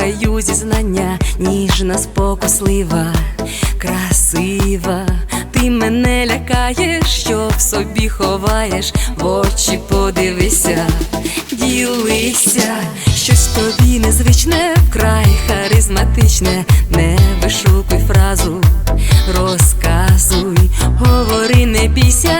слухаю зізнання, ніжна, спокуслива, красива. Ти мене лякаєш, що в собі ховаєш, в очі подивися, ділися, щось тобі незвичне, вкрай харизматичне, не вишукуй фразу, розказуй, говори, не бійся,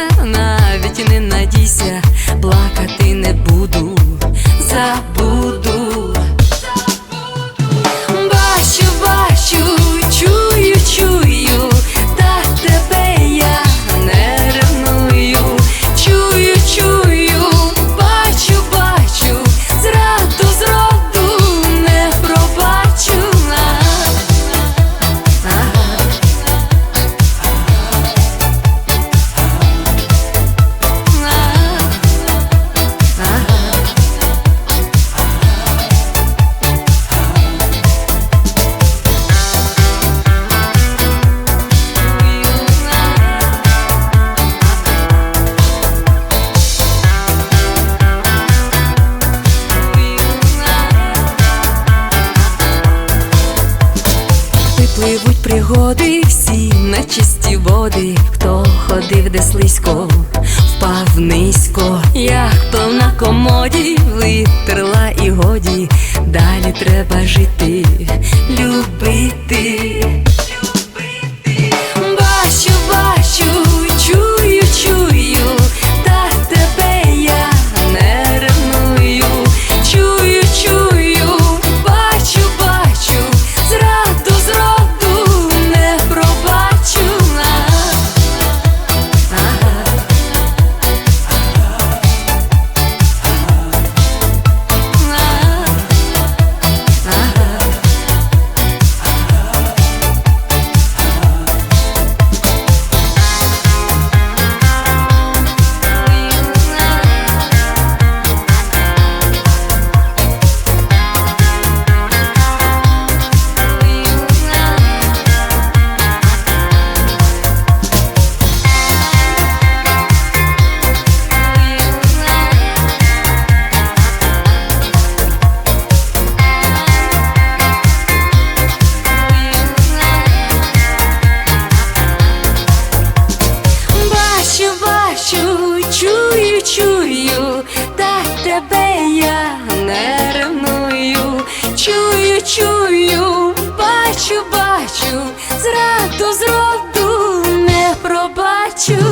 Випливуть пригоди всі на чисті води, хто ходив де слизько, впав низько, як повна на комоді, витерла і годі, далі треба жити, любити. Тебе я не ревную. Чую, чую, бачу, бачу, зраду, зроду не пробачу.